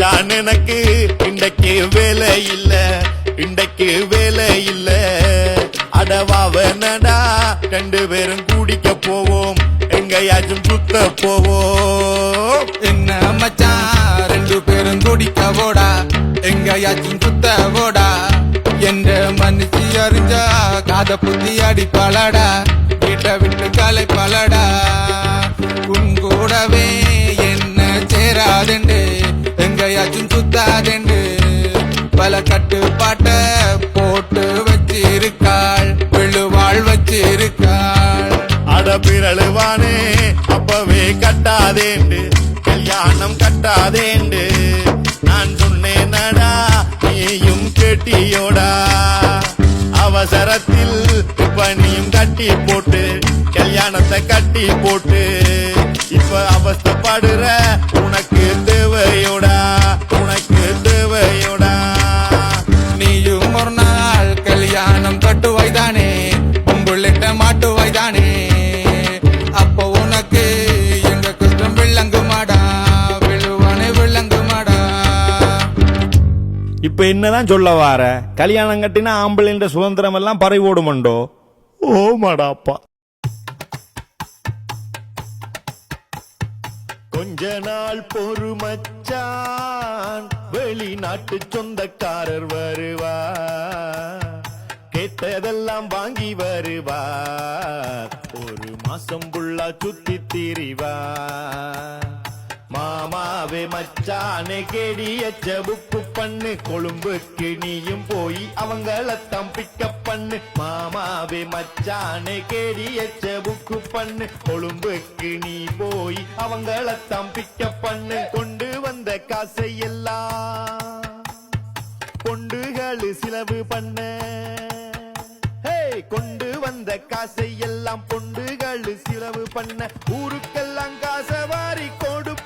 மச்சான் எனக்கு இன்றைக்கு வேலை இல்ல இன்றைக்கு வேலை இல்ல. அடவாவனடா ரெண்டு பேரும் குடிக்க போவோம் எங்கேயாச்சும் சுத்த போவோம். என்ன மச்சான் ரெண்டு பேரும் குடிக்க போடா எங்கயாச்சும் சுத்த போடா. என்ற மனுஷி அறிஞ்சா காத புத்தி அடிப்பாளடா வீட்டை விட்டு காலை பலடா உன் கூடவே என்ன சேராதெண்டு. எங்கயாச்சும் சுத்தாதெண்டு. பல கட்டுப்பாட்ட போட்டு வச்சிருக்காள். விழுவாள் வச்சிருக்காள். அட பிறழுவானே அப்பவே கட்டாதேண்டு. கல்யாணம் கட்டாதேண்டு. நான் சொன்னேன் நடா நீயும் கேட்டியோடா. அவசரத்தில் இப்ப கட்டி போட்டு கல்யாணத்தை கட்டி போட்டு. இப்ப அவஸ்தப்படுற உனக்கு தேவையோட இப்ப என்னதான் சொல்ல வார? கல்யாணம் கட்டினா ஆம்பளைன்ற சுதந்திரம் எல்லாம் பறை ஓடுமண்டோ? ஓ மாடாப்பா கொஞ்ச நாள் பொறுமச்சான் வெளிநாட்டு சொந்தக்காரர் வருவா கேட்டதெல்லாம் வாங்கி வருவா ஒரு மாசம் புள்ளா சுத்தி திரிவா மாமாவே மச்சானே கேடியச்ச புக்கு பண்ணு. கொழும்புக்கு நீயும் போய் அவங்கள தம்பிக்க பண்ணு. மாமாவே மச்சானே கேடியச்ச புக்கு பண்ணு. கொழும்புக்கு நீ போய் அவங்கள தம்பிக்க பண்ணு. கொண்டு வந்த காசை எல்லாம் கொண்டுகள் சிலவு பண்ண. கொண்டு வந்த காசை எல்லாம் பொண்டுகள் சிலவு பண்ண. ஊருக்கெல்லாம் காசை வாரி கொடுப்பார்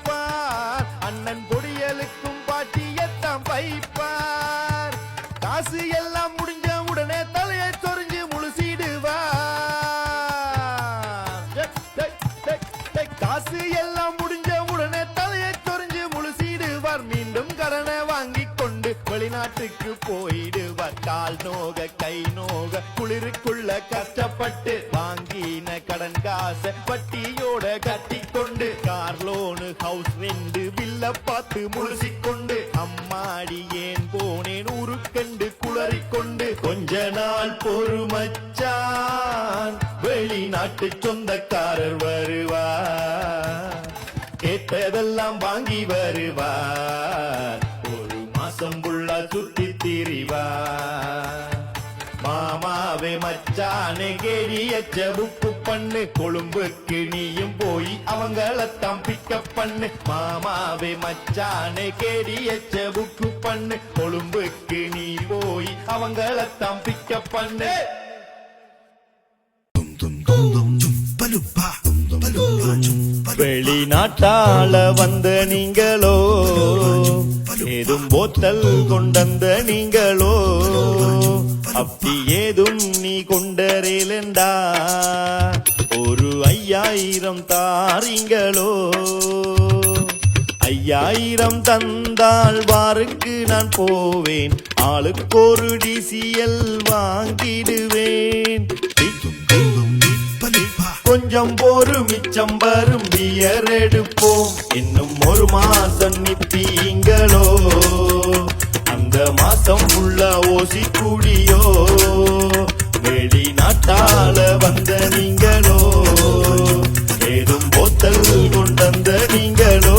கடனை வாங்கி கொண்டு வெளிநாட்டுக்கு போயிடுவார். கால் நோக கை நோக குளிருக்குள்ள கஷ்டப்பட்டு வாங்கின கடன் காசை பட்டியோட கட்டி கொண்டு கார் லோனு ஹவுஸ் ரெண்டு வில்ல பார்த்து முழுசிக்கொண்டு அம்மாடி ஏன் போனேன்? ஊருக்கண்டு குளறிக்கொண்டு கொஞ்ச நாள் பொறுமச்சான் வெளிநாட்டு சொந்தக்காரர் வருவார். கேட்டதெல்லாம் வாங்கி வருவார். மாமாவே மச்சானே கேடியச்ச புக்கு பண்ணு. கொழும்புக்கு நீயும் போய் அவங்களத்தான் பிக்கப் பண்ணு. மாமாவே மச்சானே கேடியச்ச புக்கு பண்ணு. கொழும்புக்கு நீ போய் அவங்களத்தான் பிக்கப் பண்ணு. வெளிநாட்டால வந்த நீங்களோ ஏதும் போத்தல் கொண்டந்த நீங்களோ? அப்படி ஏதும் நீ கொண்டரேலண்டா? ஒரு ஐயாயிரம் தாரீங்களோ? ஐயாயிரம் தந்தால் வாருக்கு நான் போவேன். ஆளுக்கு ஒரு டிசிஎல் வாங்கிடுவேன். கொஞ்சம் போரு மிச்சம் வரும் பியர் எடுப்போம். இன்னும் ஒரு மாசம் நிப்பீங்களோ? அந்த மாசம் உள்ள ஓசி கூடியோ? வெளிநாட்டால வந்த நீங்களோ? ஏதும் போத்தல் கொண்டந்த நீங்களோ?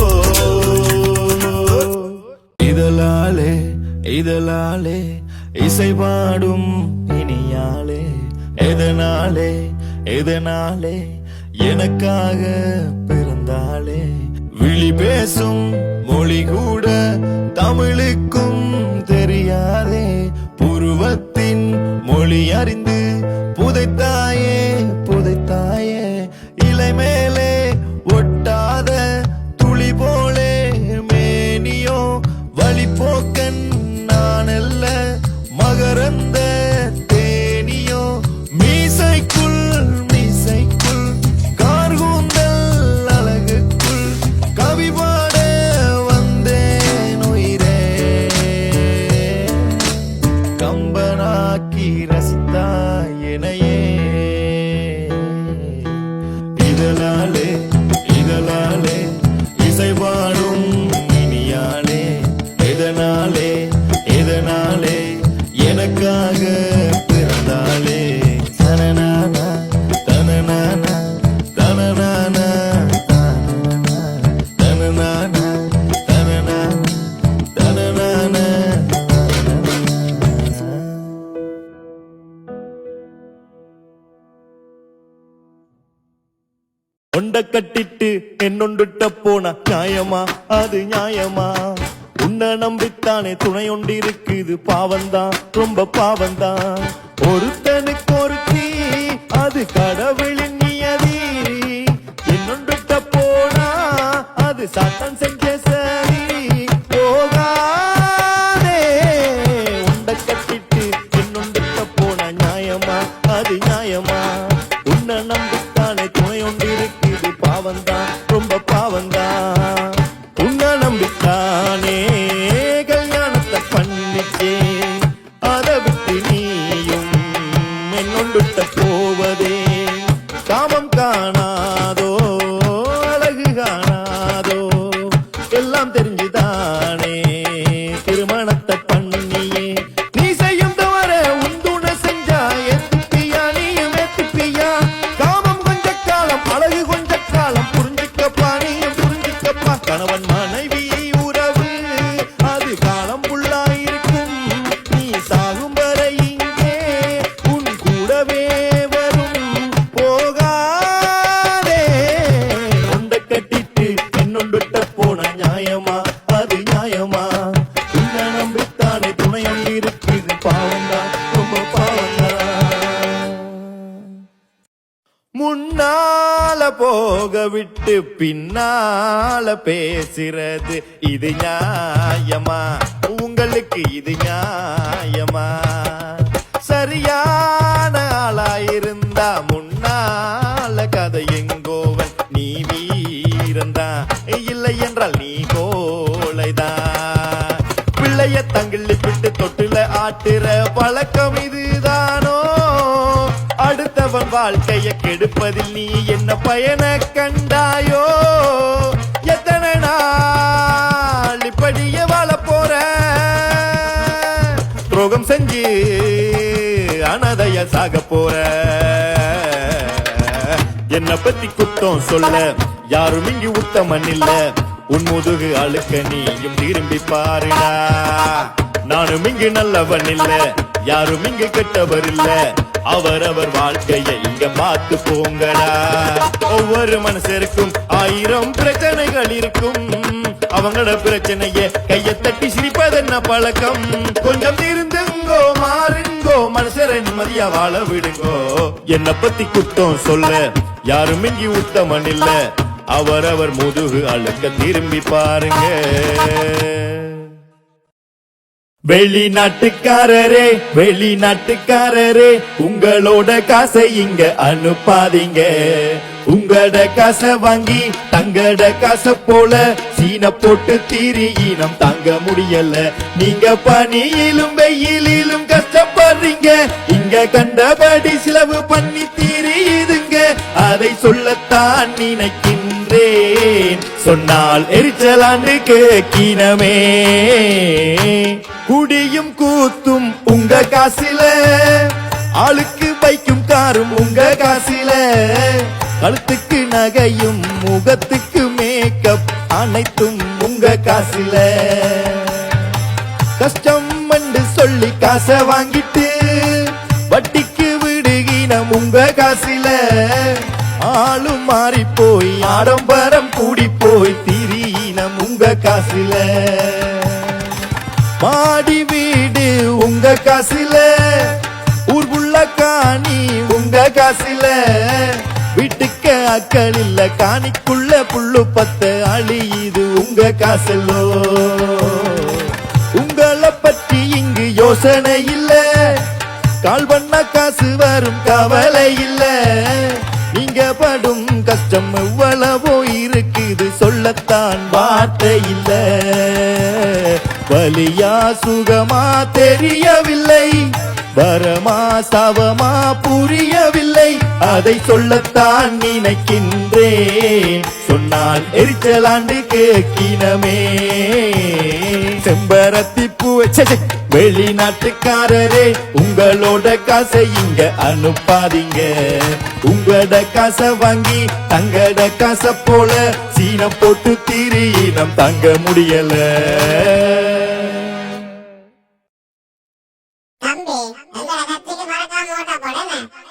இதழாலே இதழாலே இசை பாடும் இனியாலே. எதனாலே எதனாலே எனக்காக பிறந்தாளே. விழி பேசும் மொழி கூட தமிழுக்கும் தெரியாதே. புருவத்தின் மொழி அறிந்து புதைத்தார் கொண்ட கட்டிட்டு என்னொண்டுட்ட போன நியாயமா? அது நியாயமா? உன்னை நம்பித்தானே துணை ஒன்று இருக்குது பாவந்தான் ரொம்ப பாவந்தான் ஒருத்தனுக்கு ஒருத்தி அது கடவுளின் நியதி. என்னொண்டுட்ட போனா அது சட்டம் அதை விட்டு நீயும் என்னொண்டுட்ட போவதே. போக விட்டு பின்னால பேசுறது இது நியாயமா? உங்களுக்கு இது நியாயமா? சரியான ஆளாயிருந்தா முன்னால கதை எங்கோவன் நீ வீரந்தா இல்லை என்றால் நீ கோளைதா பிள்ளைய தங்கிள்ளி விட்டு தொட்டில ஆட்டுற பழக்கம் இதுதான். அடுத்தவன் வாழ்க்கைய கெடுப்பதில் நீ என்ன பயன கண்டாயோ? எத்தனை நாள் இப்படியே வாழ போற துரோகம் செஞ்சு அனதைய சாக போற. என்ன பத்தி குத்தம் சொல்ல யாரும் இங்கு உத்தமன் இல்ல. உன் முதுகு அழுக்க நீயும் திரும்பி பாருடா. நானும் இங்கு நல்லவன் இல்ல யாரும் இங்கு கெட்டவர் இல்லை. அவரவர் வாழ்க்கையை இங்க பார்த்து போங்கடா. ஒவ்வொரு மனுஷருக்கும் ஆயிரம் பிரச்சனைகள் இருக்கும். அவங்களோட பிரச்சனைய கைய தட்டி சிரிப்பதென்ன பழக்கம்? கொஞ்சம் இருந்துங்கோ மாறுங்கோ மனுஷரை நிம்மதியா வாழ விடுங்கோ. என்ன பத்தி குத்தம் சொல்ல யாரும் இங்கி உத்தமன் இல்ல. அவரவர் முதுகு அழுக்க திரும்பி பாருங்க. வெளிநாட்டுக்காரரே வெளிநாட்டுக்காரரே உங்களோட காசை இங்க அனுப்பாதீங்க. உங்களோட காசை வாங்கி தங்கட காசை போல சீன போட்டு தீரி இனம் தாங்க முடியல. நீங்க பனியிலும் வெயிலிலும் கஷ்டப்படுறீங்க. இங்க கண்டபடி செலவு பண்ணி தீ சொல்லத்தான் நினைக்கின்றேன். சொன்னால் எரிச்சலாண்டு கேக்கினமே குடியும் கூத்தும் உங்க காசில. ஆளுக்கு பைக்கும் காரும் உங்க காசில. கழுத்துக்கு நகையும் முகத்துக்கு மேக்கப் அனைத்தும் உங்க காசில. கஷ்டம் என்று சொல்லி காசை வாங்கிட்டு வட்டிக்கு விடுகினம் உங்க காசில. ஆளும் மாறி போய் ஆடம்பரம் கூடி போய் திரியினம் உங்க காசில. மாடி வீடு உங்க காசில. ஊர் புள்ள காணி உங்க காசில. வீட்டுக்கு அக்கள் இல்ல காணிக்குள்ள புல்லு பத்த அழியுது உங்க காசலோ. உங்களை பற்றி இங்கு யோசனை இல்ல. கால் பண்ண காசு வரும் கவலை இல்லை. கஷ்டம் எவ்வளவோ இருக்குது சொல்லத்தான் வார்த்தை இல்ல. வலியா சுகமா தெரியவில்லை. வரமா சவமா புரியவில்லை. அதை சொல்லத்தான் நினைக்கின்றேன். சொன்னால் எரிச்சலாண்டு கேட்கினமே. செம்பரத்தி பூவை வெளிநாட்டுக்காரரே உங்களோட காசை இங்க அனுப்பாதீங்க. உங்களோட காசை வாங்கி தங்கட காசை போல சீனம் போட்டு தீரியினம் தங்க முடியல.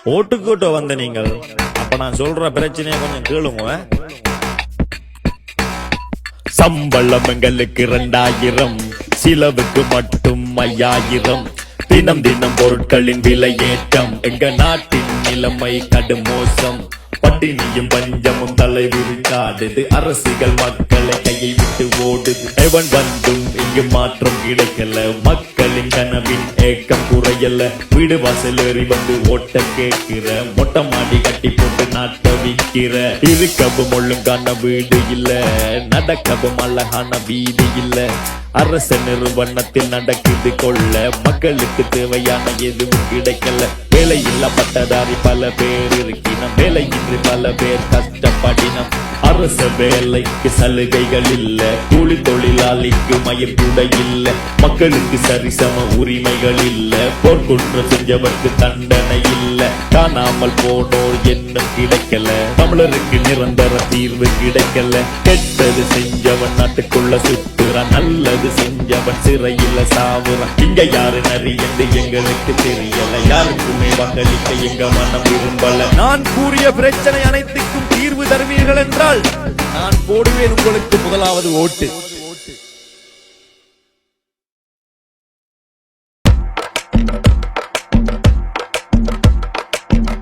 ஓட்டுக்கூட்ட வந்த நீங்கள். அப்ப நான் சொல்ற பிரச்சனையை கொஞ்சம் கேளுங்க. சம்பளம் எங்களுக்கு இரண்டாயிரம் சிலவுக்கு மட்டும் ஐயாயிரம். தினம் தினம் பொருட்களின் விலை ஏற்றம் எங்க நாட்டின் நிலைமை கடும் மோசம். பட்டினியும் பஞ்சமும் தலை விரிக்காடுது அரசுகள் மக்களை கையை விட்டு ஓடுது. எவன் வந்தும் இங்கு மாற்றம் கிடைக்கல. மக்களின் கனவின் ஏக்கம் குறையல. வீடு வாசல் ஏறி வந்து ஓட்ட கேட்கிற. மொட்டை மாடி கட்டி போட்டு நாட்ட விற்கிற. இருக்கவும் ஒழுங்கான வீடு இல்ல. நடக்கவும் அழகான வீதி இல்ல. அரச நிறுவனத்தில் நடக்குது கொள்ள. மக்களுக்கு தேவையான எதுவும் கிடைக்கல. வேலை இல்ல பட்டதாரி பல பேர் இருக்கு. வேலையின்றி பல பேர் கஷ்டப்படினம். அரச வேலைக்கு சலுகைகள் இல்ல. கூலி தொழிலாளிக்கு மயக்குடை இல்ல. மக்களுக்கு சரிசம உரிமைகள் இல்ல. போர்க்குற்றம் செஞ்சவருக்கு தண்டனை இல்ல. காணாமல் போனோர் என்ன கிடைக்கல. தமிழருக்கு நிரந்தர தீர்வு கிடைக்கல. கெட்டது செஞ்சவன் நாட்டுக்குள்ள சுத்துறான் நல்லது செஞ்சவன் சிறையில சாவுறான். இங்க யாரு நரி என்று எங்களுக்கு தெரியல. யாருக்குமே வாக்களிக்க எங்க மனம் விரும்பல. நான் கூறிய பிரச்சனை அனைத்துக்கும் தீர்வு தருவீர்கள் என்றால் நான் போடுவேன் உங்களுக்கு முதலாவது ஓட்டு.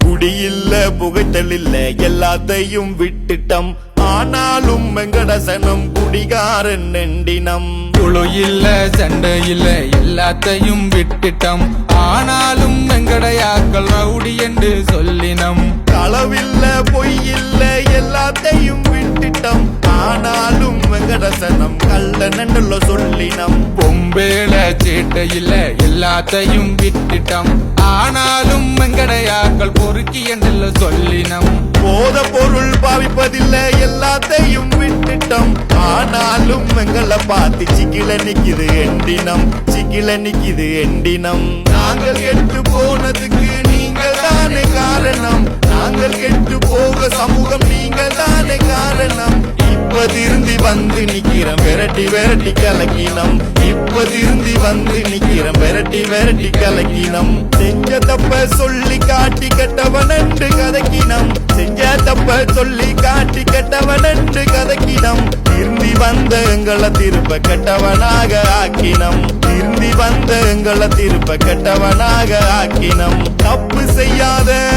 குடியில்ல புகைத்தல் இல்ல எல்லாத்தையும் விட்டுட்டம். ஆனாலும் வெங்கடசனம் குடிகாரன் நெண்டினம். குழு இல்ல சண்டை இல்ல எல்லாத்தையும் விட்டுட்டோம். ஆனாலும் வெங்கடையாக்கள் ரவுடி என்று சொல்லினம். களவில்ல பொய்யில்ல எல்லாத்தையும் விட்டுட்டம். ஆனாலும் வெங்கடசனம் கள்ள நண்டுள்ள சொல்லினம். பொம்பேல சேட்டை இல்ல எல்லாத்தையும் விட்டுட்டோம். ஆனாலும் வெங்கடையாக்கள் பொறுக்கி என்று சொல்லினம். போத பொருள் பாவிப்பதில்ல எல்லாத்தையும் விட்டுட்டோம். ஆனாலும் எங்களை பார்த்து சிக்கில நிக்குது எண்டினம். சிக்கில நிக்குது எண்டினம். நாங்கள் கெட்டு போனதுக்கு நீங்கள் தானே காரணம். நாங்கள் கெட்டு போக சமூகம் நீங்கள் தானே காரணம். இப்ப திருந்தி வந்து நிக்கிறோம் விரட்டி விரட்டி கலக்கினம். இப்ப திருந்தி வந்து நிக்கிறோம் விரட்டி விரட்டி கலக்கினம். செஞ்ச தப்ப சொல்லி காட்டி கெட்டவன் என்று கதக்கினம். செஞ்ச தப்ப சொல்லி காட்டி கெட்டவன் என்று கதக்கினம். திருந்தி வந்த எங்களை திருப்ப கெட்டவனாக ஆக்கினம். திருந்தி வந்த எங்களை திருப்ப கெட்டவனாக ஆக்கினம். தப்பு செய்யாத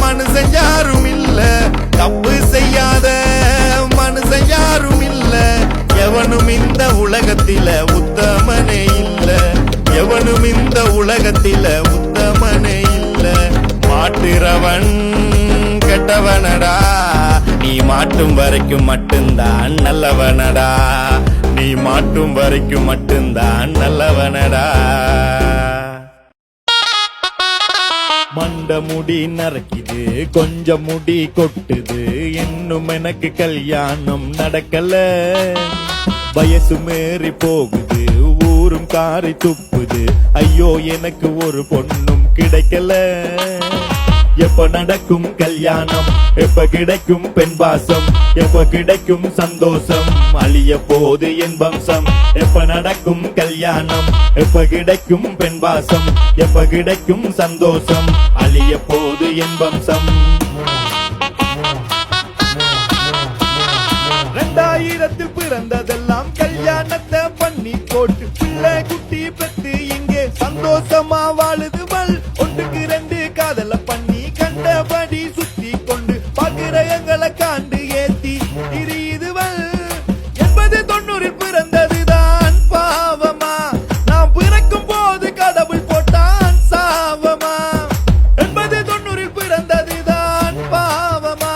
மனுஷன் யாரும் இல்ல. தப்பு செய்யாத மனுஷன் யாரும் இல்ல. எவனும் இந்த உலகத்தில உத்தமனே இல்ல. எவனும் இந்த உலகத்தில உத்தமனே இல்ல. மாட்டுறவன் கெட்டவனடா. நீ மாட்டும் வரைக்கும் மட்டும்தான் நல்லவனடா. நீ மாட்டும் வரைக்கும் மட்டும்தான் நல்லவனடா. மண்ட முடி நரைக்குது கொஞ்சம் முடி கொட்டுது. இன்னும் எனக்கு கல்யாணம் நடக்கல. வயசு மேறி போகுது ஊரும் காரி துப்புது. ஐயோ எனக்கு ஒரு பொண்ணும் கிடைக்கல. எப்ப நடக்கும் கல்யாணம் எப்ப கிடைக்கும் பெண் பாசம் எப்ப கிடைக்கும் சந்தோஷம் அழிய போது என் வம்சம். எப்ப நடக்கும் கல்யாணம் எப்ப கிடைக்கும் பெண் பாசம் எப்ப கிடைக்கும் சந்தோஷம் அழிய போது என் வம்சம். ரெண்டாயிரத்து பிறந்ததெல்லாம் கல்யாணத்தை பண்ணி போட்டு பிள்ளை குட்டி பெத்து இங்கே சந்தோஷமா வாழுதுவள் ஒன்றுக்கு எங்களை காண்டு ஏத்தி திரியுதுவள். எண்பது தொண்ணூறில் பிறந்ததுதான். பாவமா? நாம் பிறக்கும் போது கடவுள் போட்டான் சாவமா? எண்பது தொண்ணூறில் பிறந்ததுதான். பாவமா?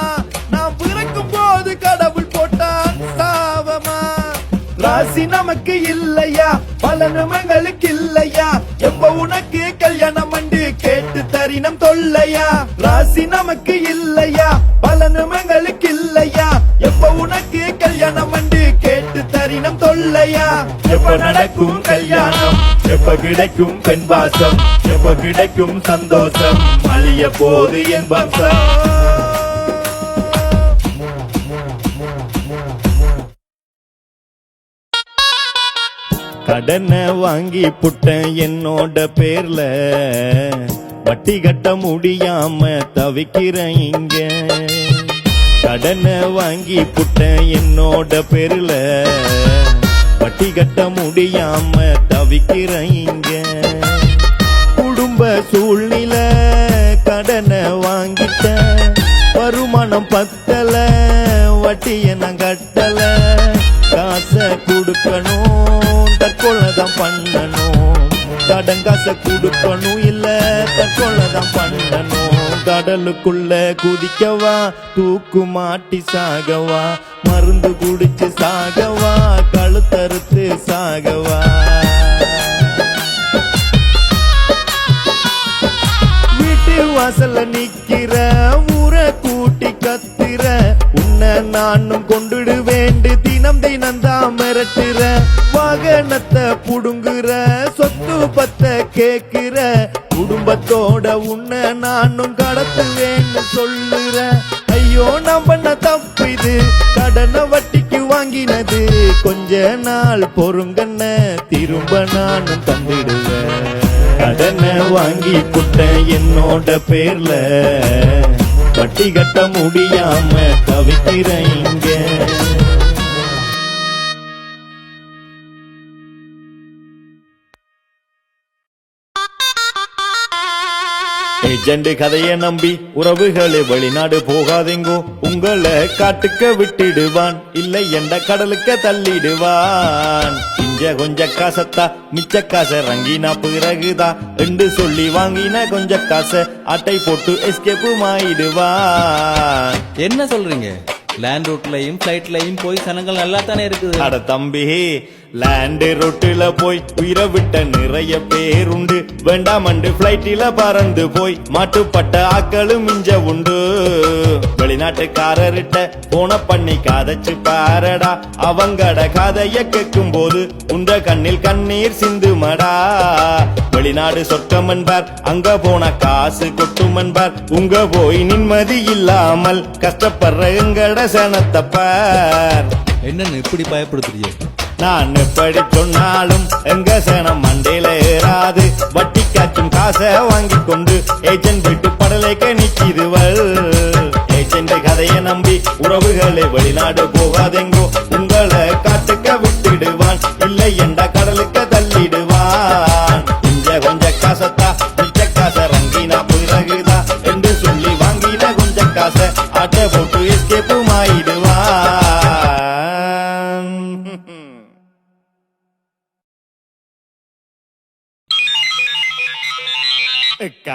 நாம் பிறக்கும் போது கடவுள் போட்டான் சாவமா? ராசி நமக்கு இல்லையா? பல எங்களுக்கு இல்லையா? எப்ப உனக்கு கல்யாணம் அண்டு தரினம் தொல்லையா? ராசி நமக்கு இல்லை பலனும் இல்லையா எப்ப உனக்கு கல்யாணம் வந்து கேட்டு தரினம் தொல்லையா? எப்ப நடக்கும் கல்யாணம்? எப்ப கிடைக்கும் பெண் பாசம்? எப்ப கிடைக்கும் சந்தோஷம்? அழிய போது என் வம்சம். கடனை வாங்கி புட்டேன் என்னோட பேர்ல. வட்டி கட்ட முடியாம தவிக்கிறேன் இங்க. கடனை வாங்கி புட்டேன் என்னோட பெருல. வட்டி கட்ட முடியாம தவிக்கிறீங்க குடும்ப சூழ்நிலை கடனை வாங்கிட்டேன். வருமானம் பத்தல வட்டிய நான் கட்டல. காசை கொடுக்கணும் தற்கொலை தான் பண்ணணும். கடன் காசை கொடுக்கணும் இல்ல தற்கொலை தான் பண்ணணும். கடலுக்குள்ள குதிக்கவா? தூக்கு மாட்டி சாகவா? மருந்து குடிச்சு சாகவா? கழுத்தறுத்து சாகவா? வீட்டு வாசல்ல நிக்கிற ஊரை கூட்டி கத்துற உன்னை நானும் கொண்டுடு வேண்டு தினம் தினம் தான் மிரட்டுற வாகனத்தை புடுங்குற சொத்து பத்த கேக்குற குடும்பத்தோட உன்னை நானும் கடத்துவேன்னு சொல்லுற. ஐயோ நான் பண்ண தப்பு இது. கடனை வட்டிக்கு வாங்கினது. கொஞ்ச நாள் பொறுங்கன்ன திரும்ப நானும் தந்திடுவேன். கடனை வாங்கி புட்ட என்னோட பேர்ல. வட்டி கட்ட முடியாம தவிக்கிறேன் ஏஜெண்ட் கதைய நம்பி உறவுகளே வெளிநாடு போகாதீங்கோ? உங்களை காட்டுக்க விட்டுடுவான் இல்லை என்ற கடலுக்க தள்ளிடுவான். இஞ்ச கொஞ்ச காசத்தா மிச்ச காசை ரங்கினா பிறகுதா? என்று சொல்லி வாங்கின கொஞ்ச காசை அட்டை போட்டு எஸ்கேப்பும் ஆயிடுவான் என்ன சொல்றீங்க? லேண்ட் ரூட்லயும் பிளைட்லயும் போய் சனங்கள் நல்லா தானே இருக்குது? அட தம்பி லேண்டு ரொட்டுல போய் உயிரை விட்ட நிறைய பேருண்டு. வேண்டாமண்டு பிளைட்டில பறந்து போய். மாட்டுப்பட்ட ஆக்களும் மிஞ்ச உண்டு. வெளிநாட்டுக்காரர்கிட்ட போன பண்ணி காதச்சு பாரடா. அவங்கட கதைய கேட்கும் போது உண்ட கண்ணில் கண்ணீர் சிந்துமடா. வெளிநாடு சொர்க்கம் என்பார் அங்க போன காசு கொட்டும் என்பார். உங்க போய் நிம்மதி இல்லாமல் கஷ்டப்படுற எங்கட சனத்தப்பார். என்னன்னு இப்படி பயப்படுத்துறீங்க நான் எப்படி சொன்னாலும் எங்க சேனம் மண்டையில ஏறாது. வட்டி காய்ச்சும் காசை வாங்கி கொண்டு ஏஜென்ட் வீட்டு படலைக்க நிக்கிதுவள். ஏஜென்ட் கதையை நம்பி உறவுகளை வெளிநாடு போகாதெங்கோ. உங்களை காட்டுக்க விட்டுடுவான். இல்லை என்ற கடலுக்கு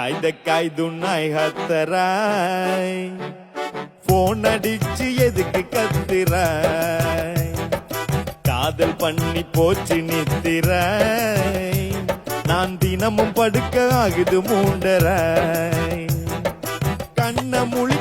காய்த காய்துன்னாய் ஹத்தராய். போன் அடிச்சு எதுக்கு கத்திராய் காதல் பண்ணி போச்சு நித்திராய். நான் தினமும் படுக்க ஆகுது மூண்டராய். கண்ண முழிக்கும்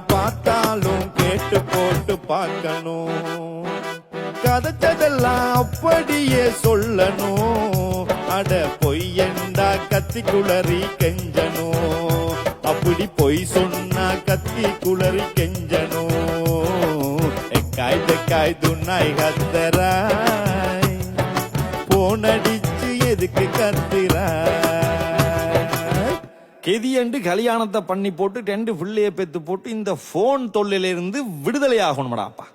பார்த்தாலும் கேட்டு போட்டு பார்க்கணும். கதைச்சதெல்லாம் அப்படியே சொல்லணும். அட பொய்யண்டா கத்தி குளறி கெஞ்சணும். அப்படி பொய் சொன்னா கத்தி குளறி கெஞ்சணும். எக்காய் தெக்காய் துண்ணாய் கத்தராய். போனடிச்சு எதுக்கு கத்துறாய்? கெதியண்டு கல்யாணத்தை பண்ணி போட்டு டெண்டு பிள்ளைய பெத்து போட்டு இந்த ஃபோன் தொல்லையிலிருந்து விடுதலை ஆகணும்டாப்பா